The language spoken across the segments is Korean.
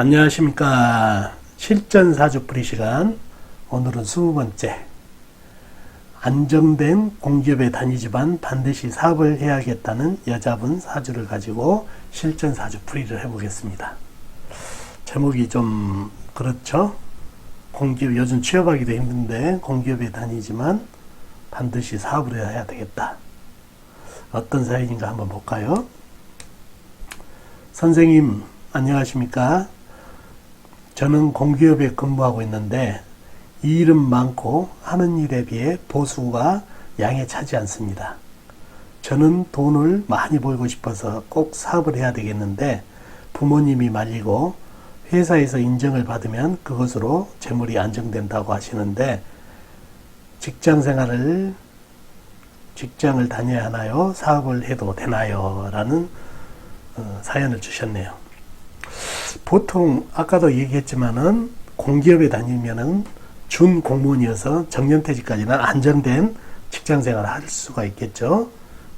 안녕하십니까. 실전 사주풀이 시간. 오늘은 20번째. 안정된 공기업에 다니지만 반드시 사업을 해야겠다는 여자분 사주를 가지고 실전 사주풀이를 해보겠습니다. 제목이 좀 그렇죠? 공기업, 요즘 취업하기도 힘든데 공기업에 다니지만 반드시 사업을 해야 되겠다. 어떤 사연인가 한번 볼까요? 선생님, 안녕하십니까? 저는 공기업에 근무하고 있는데 이 일은 많고 하는 일에 비해 보수가 양에 차지 않습니다. 저는 돈을 많이 벌고 싶어서 꼭 사업을 해야 되겠는데 부모님이 말리고 회사에서 인정을 받으면 그것으로 재물이 안정된다고 하시는데 직장 생활을 직장을 다녀야 하나요? 사업을 해도 되나요? 라는 어, 사연을 주셨네요. 보통 아까도 얘기했지만은 공기업에 다니면은 준 공무원이어서 정년퇴직까지는 안정된 직장 생활을 할 수가 있겠죠.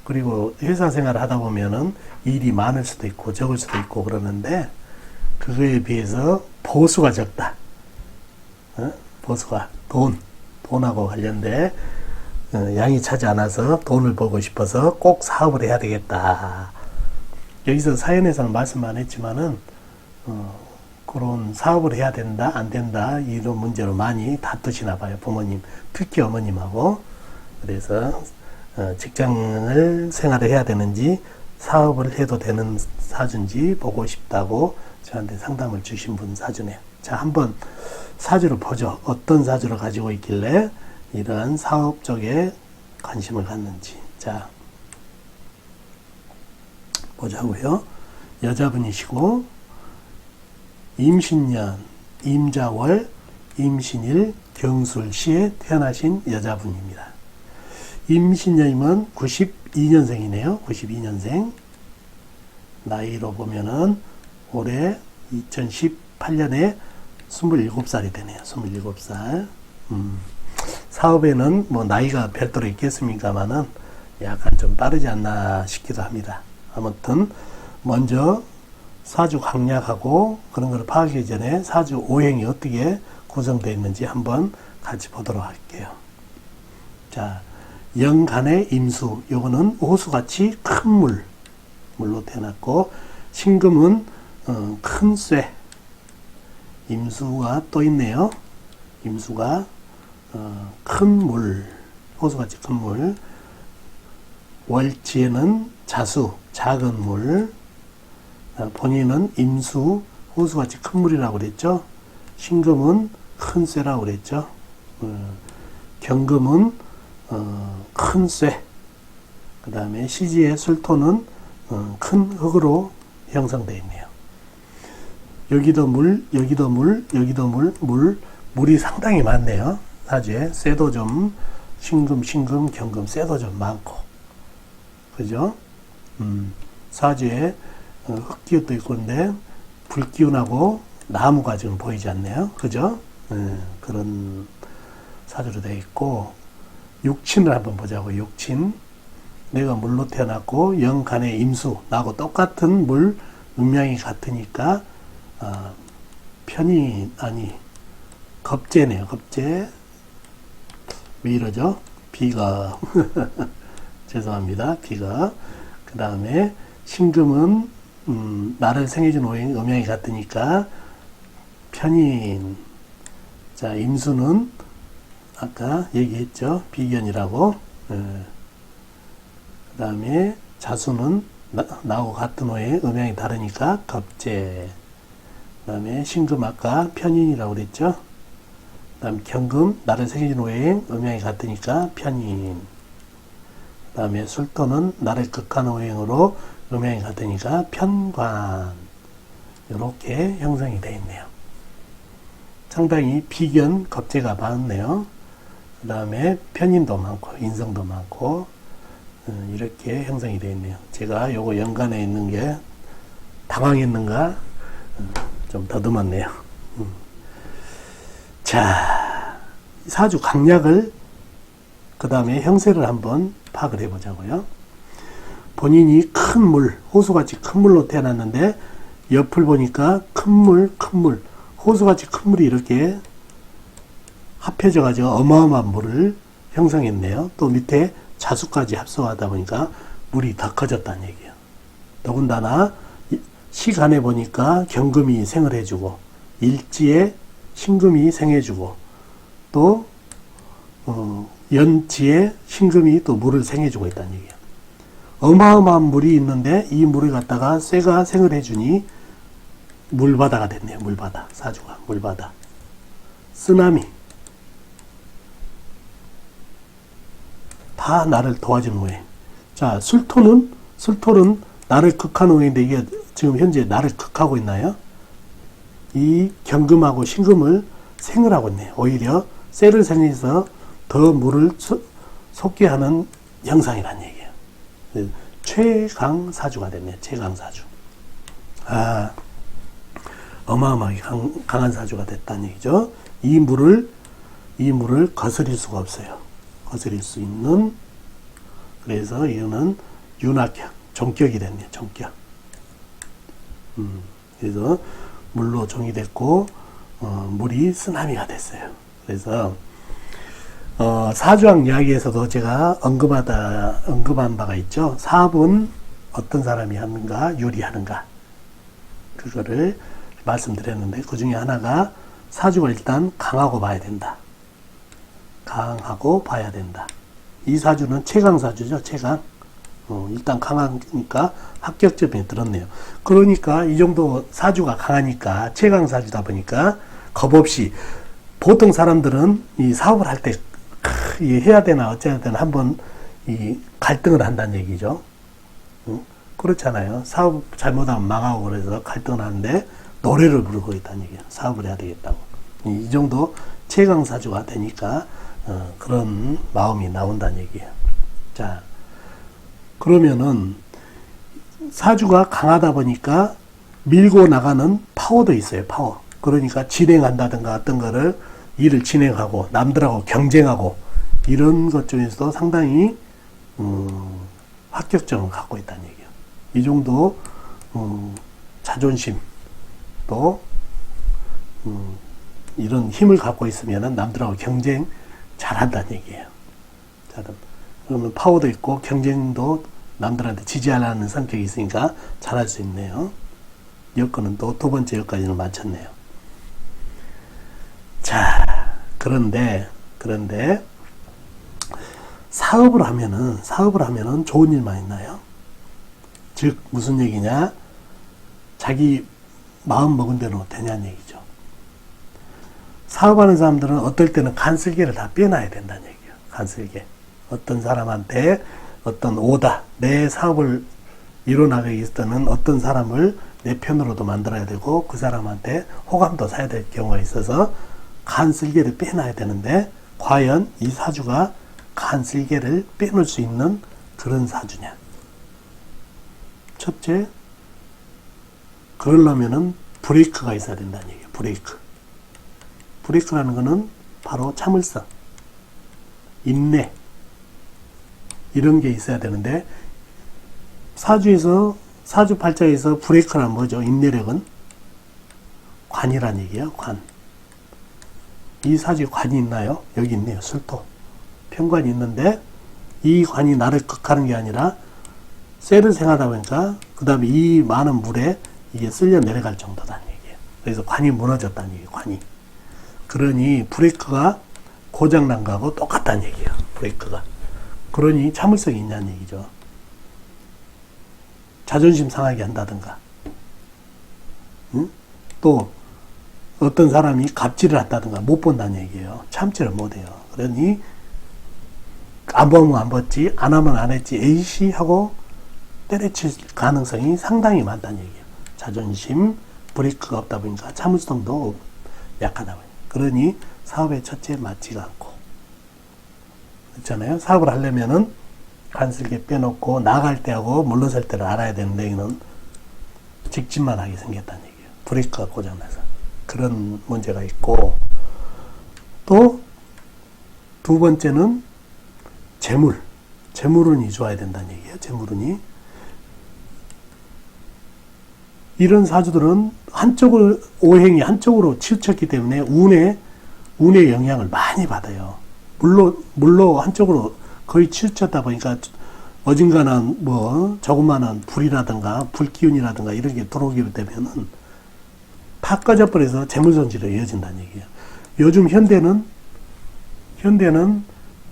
그리고 회사 생활을 하다 보면은 일이 많을 수도 있고 적을 수도 있고 그러는데 그거에 비해서 보수가 적다. 어? 보수가 돈, 돈하고 관련돼 어, 양이 차지 않아서 돈을 벌고 싶어서 꼭 사업을 해야 되겠다. 여기서 사연에서는 말씀 안 했지만은 어, 그런 사업을 해야 된다, 안 된다, 이런 문제로 많이 다투시나 봐요. 부모님, 특히 어머님하고. 그래서, 어, 직장을 생활을 해야 되는지, 사업을 해도 되는 사주인지 보고 싶다고 저한테 상담을 주신 분 사주네요. 자, 한번 사주를 보죠. 어떤 사주를 가지고 있길래 이러한 사업 쪽에 관심을 갖는지. 자, 보자고요. 여자분이시고, 임신년, 임자월, 임신일, 경술시에 태어나신 여자분입니다. 임신년이면 92년생이네요. 92년생. 나이로 보면은 올해 2018년에 27살이 되네요. 27살. 음, 사업에는 뭐 나이가 별도로 있겠습니까만은 약간 좀 빠르지 않나 싶기도 합니다. 아무튼 먼저 사주 강약하고 그런 걸 파악하기 전에 사주 오행이 어떻게 구성되어 있는지 한번 같이 보도록 할게요. 자, 영간의 임수, 요거는 호수같이 큰 물, 물로 태어났고, 신금은 어, 큰 쇠, 임수가 또 있네요. 임수가 어, 큰 물, 호수같이 큰 물, 월지에는 자수, 작은 물, 어, 본인은 임수, 호수같이 큰 물이라고 그랬죠. 신금은 큰 쇠라고 그랬죠. 어, 경금은 어, 큰 쇠. 그 다음에 시지의 술토는 어, 큰 흙으로 형성되어 있네요. 여기도 물, 여기도 물, 여기도 물, 물, 물이 상당히 많네요. 사주에 쇠도 좀 신금, 신금, 경금, 쇠도 좀 많고, 그죠? 음, 사주에 어, 흙기운도 있고 근데 불기운하고 나무가 지금 보이지 않네요. 그죠? 예, 그런 사주로 되어 있고 육친을 한번 보자고 육친 내가 물로 태어났고 영간의 임수 나하고 똑같은 물 음양이 같으니까 어, 편이 아니 겁재네요. 겁재 왜 이러죠? 비가 죄송합니다. 비가 그 다음에 신금은 음, 나를 생해준 오행 음양이 같으니까 편인. 자 임수는 아까 얘기했죠? 비견이라고. 예. 그 다음에 자수는 나, 나하고 같은 오행 음양이 다르니까 겁재 그 다음에 신금 아까 편인이라고 그랬죠? 그 다음 경금 나를 생해준 오행 음양이 같으니까 편인. 그 다음에 술토는 나를 극한 오행으로 음양이 같으니까 편관 이렇게 형성이 되어 있네요. 상당히 비견 겁재가 많네요. 그 다음에 편인도 많고 인성도 많고 음, 이렇게 형성이 되어 있네요. 제가 요거 연간에 있는 게 당황했는가 음, 좀 더듬었네요. 음. 자 사주 강약을 그 다음에 형세를 한번 파악을 해보자고요. 본인이 큰 물, 호수같이 큰 물로 태어났는데 옆을 보니까 큰 물, 큰 물, 호수같이 큰 물이 이렇게 합해져 가지고 어마어마한 물을 형성했네요. 또 밑에 자수까지 합성하다 보니까 물이 더 커졌다는 얘기예요. 더군다나 이- 시간에 보니까 경금이 생을 해주고 일지에 신금이 생해주고 또 어, 연지에 신금이 또 물을 생해주고 있다는 얘기예요. 어마어마한 물이 있는데 이 물을 갖다가 쇠가 생을 해주니 물바다가 됐네요. 물바다 사주가 물바다 쓰나미 다 나를 도와주는 거예요. 자, 술토는, 술토는 나를 극하는 거인데 이게 지금 현재 나를 극하고 있나요? 이 경금하고 신금을 생을 하고 있네요. 오히려 쇠를 생해서 더 물을 소- 솟게 하는 형상이란 얘기예요. 네, 최강 사주가 됐네요. 최강 사주. 아, 어마어마하게 강, 강한 사주가 됐다는 얘기죠. 이 물을, 이 물을 거스릴 수가 없어요. 거스릴 수 있는, 그래서 이거는 윤학격, 종격이 됐네요. 종격. 음, 그래서 물로 종이 됐고, 어, 물이 쓰나미가 됐어요. 그래서, 어, 사주학 이야기에서도 제가 언급하다, 언급한 바가 있죠. 사업은 어떤 사람이 하는가, 유리하는가. 그거를 말씀드렸는데, 그 중에 하나가 사주가 일단 강하고 봐야 된다. 강하고 봐야 된다. 이 사주는 최강 사주죠, 최강. 어, 일단 강하니까 합격점이 들었네요. 그러니까 이 정도 사주가 강하니까 최강 사주다 보니까 겁 없이 보통 사람들은 이 사업을 할때 해야 되나 어째야 되나 한번 이 갈등을 한다는 얘기죠. 응? 그렇잖아요. 사업 잘못하면 망하고 그래서 갈등을 하는데 노래를 부르고 있다는 얘기예요. 사업을 해야 되겠다고. 이, 이 정도 최강 사주가 되니까 어, 그런 마음이 나온다는 얘기예요. 자, 그러면은 사주가 강하다 보니까 밀고 나가는 파워도 있어요. 파워. 그러니까 진행한다든가 어떤 거를 일을 진행하고 남들하고 경쟁하고 이런 것 중에서도 상당히 음, 합격점을 갖고 있다는 얘기예요. 이 정도 음, 자존심 또 음, 이런 힘을 갖고 있으면 남들하고 경쟁 잘한다는 얘기예요. 자, 그러면 파워도 있고 경쟁도 남들한테 지지하려는 성격이 있으니까 잘할 수 있네요. 여건은 또 두 번째 여기까지는 맞췄네요. 자, 그런데, 그런데, 사업을 하면은, 사업을 하면은 좋은 일만 있나요? 즉, 무슨 얘기냐? 자기 마음 먹은 대로 되냐는 얘기죠. 사업하는 사람들은 어떨 때는 간슬개를 다 빼놔야 된다는 얘기예요. 간슬개. 어떤 사람한테 어떤 오다, 내 사업을 이뤄나가기 위해서는 어떤 사람을 내 편으로도 만들어야 되고 그 사람한테 호감도 사야 될 경우가 있어서 간슬개를 빼놔야 되는데 과연 이 사주가 간슬개를 빼놓을 수 있는 그런 사주냐? 첫째, 그러려면은 브레이크가 있어야 된다는 얘기예요. 브레이크. 브레이크라는 거는 바로 참을성, 인내, 이런 게 있어야 되는데, 사주에서, 사주 팔자에서 브레이크란 뭐죠? 인내력은? 관이란 얘기예요, 관. 이 사주에 관이 있나요? 여기 있네요, 술토. 편관이 있는데, 이 관이 나를 극하는 게 아니라, 쇠를 생하다 보니까, 그 다음에 이 많은 물에 이게 쓸려 내려갈 정도다는 얘기예요. 그래서 관이 무너졌다는 얘기예요, 관이. 그러니 브레이크가 고장난 거하고 똑같다는 얘기예요. 브레이크가. 그러니 참을성이 있냐는 얘기죠. 자존심 상하게 한다든가. 응? 또 어떤 사람이 갑질을 한다든가 못 본다는 얘기예요. 참지를 못해요. 그러니 안 보면 안 봤지, 안 하면 안 했지, 에이씨 하고 때려칠 가능성이 상당히 많다는 얘기예요. 자존심, 브레이크가 없다 보니까 참을성도 약하다 보니까. 그러니 사업의 첫째 맞지가 않고 그렇잖아요. 사업을 하려면은 간슬게 빼놓고 나갈 때하고 물러설 때를 알아야 되는데 이는 직진만 하게 생겼다는 얘기예요. 브레이크가 고장나서 그런 문제가 있고 또 두 번째는 재물 재물운이 좋아야 된다는 얘기예요. 재물운이 이런 사주들은 한쪽으로 오행이 한쪽으로 치우쳤기 때문에 운에 운의 영향을 많이 받아요. 물로 물로 한쪽으로 거의 치우쳤다 보니까 어딘가는 뭐 조그마한 불이라든가 불기운이라든가 이런 게 들어오게 되면은 다 꺼져버려서 재물 손실로 이어진다는 얘기예요. 요즘 현대는 현대는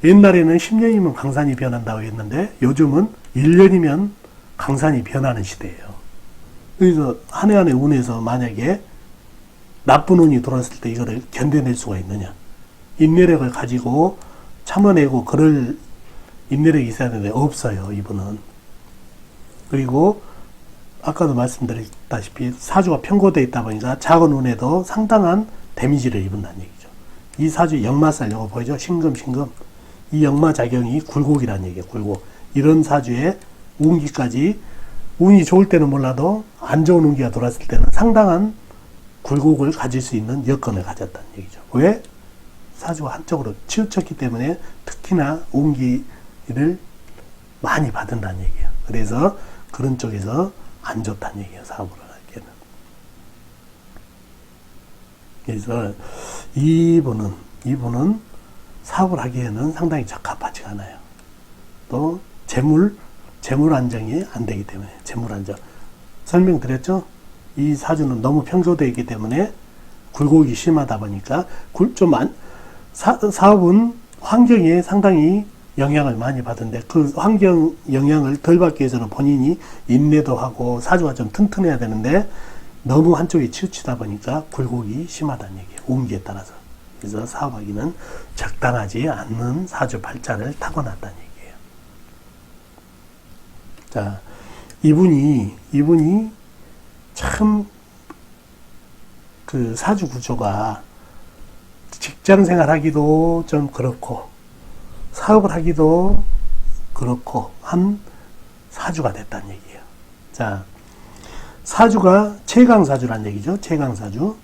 옛날에는 10년이면 강산이 변한다고 했는데 요즘은 1년이면 강산이 변하는 시대예요. 그래서 한 해 한 해 운에서 만약에 나쁜 운이 들어왔을 때 이거를 견뎌낼 수가 있느냐. 인내력을 가지고 참아내고 그럴 인내력이 있어야 되는데 없어요, 이분은. 그리고 아까도 말씀드렸다시피 사주가 편고되어 있다 보니까 작은 운에도 상당한 데미지를 입은다는 얘기죠. 이 사주 역마살 요거 보이죠? 신금, 신금. 이 역마 작용이 굴곡이라는 얘기예요, 굴곡. 이런 사주에 운기까지 운이 좋을 때는 몰라도 안 좋은 운기가 돌았을 때는 상당한 굴곡을 가질 수 있는 여건을 가졌다는 얘기죠. 왜? 사주가 한쪽으로 치우쳤기 때문에 특히나 운기를 많이 받는다는 얘기예요. 그래서 그런 쪽에서 안 좋다는 얘기예요. 사업을 하기에는. 그래서 이분은 이분은 사업을 하기에는 상당히 적합하지 않아요. 또 재물 재물 안정이 안 되기 때문에 재물 안정 설명드렸죠. 이 사주는 너무 평소되어 있기 때문에 굴곡이 심하다 보니까 굴 좀 안, 사, 사업은 환경에 상당히 영향을 많이 받은데 그 환경 영향을 덜 받기 위해서는 본인이 인내도 하고 사주가 좀 튼튼해야 되는데 너무 한쪽에 치우치다 보니까 굴곡이 심하다는 얘기예요. 운기에 따라서. 그래서 사업하기는 적당하지 않는 사주 발자를 타고났다는 얘기예요. 자, 이분이, 이분이 참 그 사주 구조가 직장 생활하기도 좀 그렇고 사업을 하기도 그렇고 한 사주가 됐다는 얘기예요. 자, 사주가 최강 사주란 얘기죠. 최강 사주.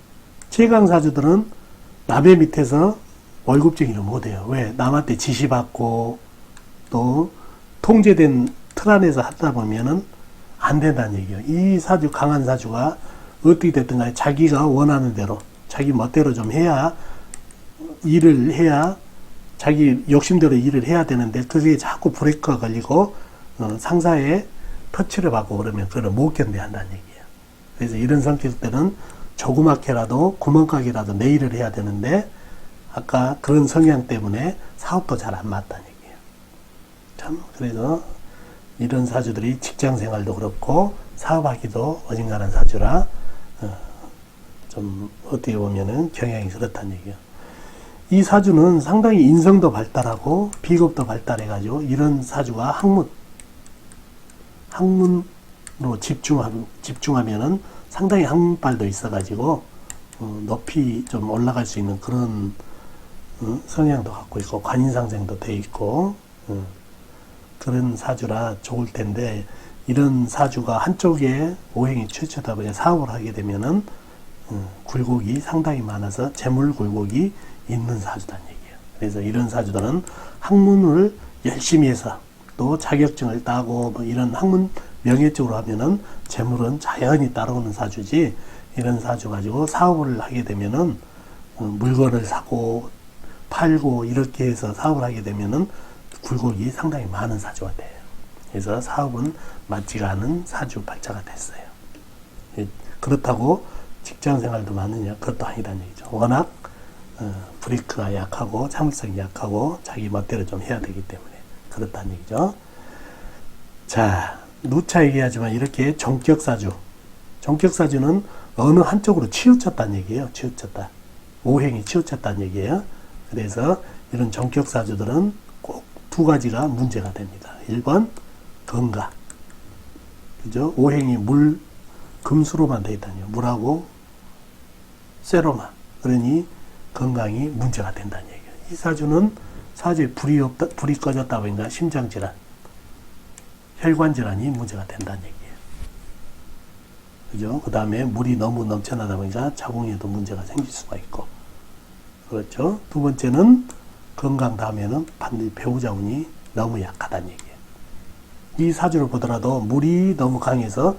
최강 사주들은 남의 밑에서 월급쟁이를 못해요. 왜? 남한테 지시받고 또 통제된 틀 안에서 하다 보면은 안 된다는 얘기예요. 이 사주, 강한 사주가 어떻게 됐든 간에 자기가 원하는 대로, 자기 멋대로 좀 해야, 일을 해야, 자기 욕심대로 일을 해야 되는데, 그게 자꾸 브레이크가 걸리고, 어, 상사의 터치를 받고 그러면 그걸 못 견뎌야 한다는 얘기예요. 그래서 이런 성격들은 조그맣게라도 구멍가게라도 내 일을 해야 되는데, 아까 그런 성향 때문에 사업도 잘 안 맞다는 얘기예요. 참, 그래서 이런 사주들이 직장 생활도 그렇고 사업하기도 어중간한 사주라 어, 좀 어떻게 보면은 경향이 그렇다는 얘기예요. 이 사주는 상당히 인성도 발달하고 비겁도 발달해가지고 이런 사주가 학문 학문으로 집중하면 집중하면은 상당히 학문발도 있어가지고 어, 높이 좀 올라갈 수 있는 그런 어, 성향도 갖고 있고 관인상생도 돼 있고 어, 그런 사주라 좋을 텐데 이런 사주가 한쪽에 오행이 최초다 보니 사업을 하게 되면은 음, 굴곡이 상당히 많아서 재물 굴곡이 있는 사주다는 얘기예요. 그래서 이런 사주들은 학문을 열심히 해서 또 자격증을 따고 뭐 이런 학문 명예 쪽으로 하면은 재물은 자연히 따라오는 사주지 이런 사주 가지고 사업을 하게 되면은 어, 물건을 사고 팔고 이렇게 해서 사업을 하게 되면은 굴곡이 상당히 많은 사주가 돼요. 그래서 사업은 맞지가 않은 사주 발자가 됐어요. 예, 그렇다고 직장 생활도 많으냐? 그것도 아니다는 얘기죠. 워낙 어, 브레이크가 약하고 참을성이 약하고 자기 멋대로 좀 해야 되기 때문에 그렇다는 얘기죠. 자, 누차 얘기하지만 이렇게 종격사주, 종격사주는 어느 한쪽으로 치우쳤다는 얘기예요. 치우쳤다. 오행이 치우쳤다는 얘기예요. 그래서 이런 종격사주들은 두 가지가 문제가 됩니다. 1번 건강. 그죠? 오행이 물, 금수로만 되어 있다니요. 물하고 쇠로만. 그러니 건강이 문제가 된다는 얘기예요. 이 사주는 사주에 불이 없다, 불이 꺼졌다 보니까 심장 질환, 혈관 질환이 문제가 된다는 얘기예요. 그죠? 그 다음에 물이 너무 넘쳐나다 보니까 자궁에도 문제가 생길 수가 있고. 그렇죠? 두 번째는 건강 다음에는 반드시 배우자 운이 너무 약하다는 얘기예요. 이 사주를 보더라도 물이 너무 강해서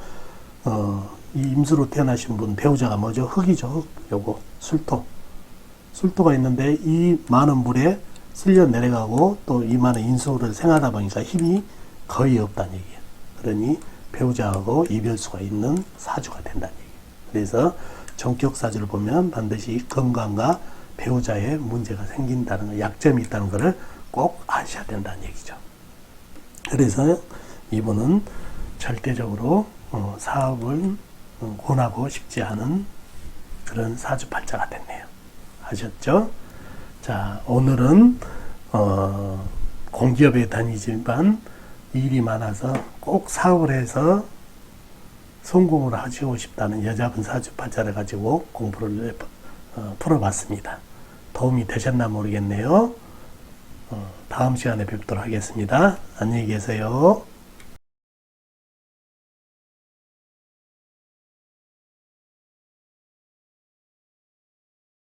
어, 이 임수로 태어나신 분 배우자가 뭐죠? 흙이죠. 흙. 요거 술토. 술토가 있는데 이 많은 물에 쓸려 내려가고 또 이 많은 인수를 생하다 보니까 힘이 거의 없다는 얘기예요. 그러니 배우자하고 이별수가 있는 사주가 된다는 얘기예요. 그래서 전격 사주를 보면 반드시 건강과 배우자의 문제가 생긴다는 거, 약점이 있다는 것을 꼭 아셔야 된다는 얘기죠. 그래서 이분은 절대적으로 어, 사업을 어, 권하고 싶지 않은 그런 사주팔자가 됐네요. 아셨죠? 자, 오늘은 어, 공기업에 다니지만 일이 많아서 꼭 사업을 해서 성공을 하시고 싶다는 여자분 사주팔자를 가지고 공부를 어, 풀어봤습니다. 도움이 되셨나 모르겠네요. 어, 다음 시간에 뵙도록 하겠습니다. 안녕히 계세요.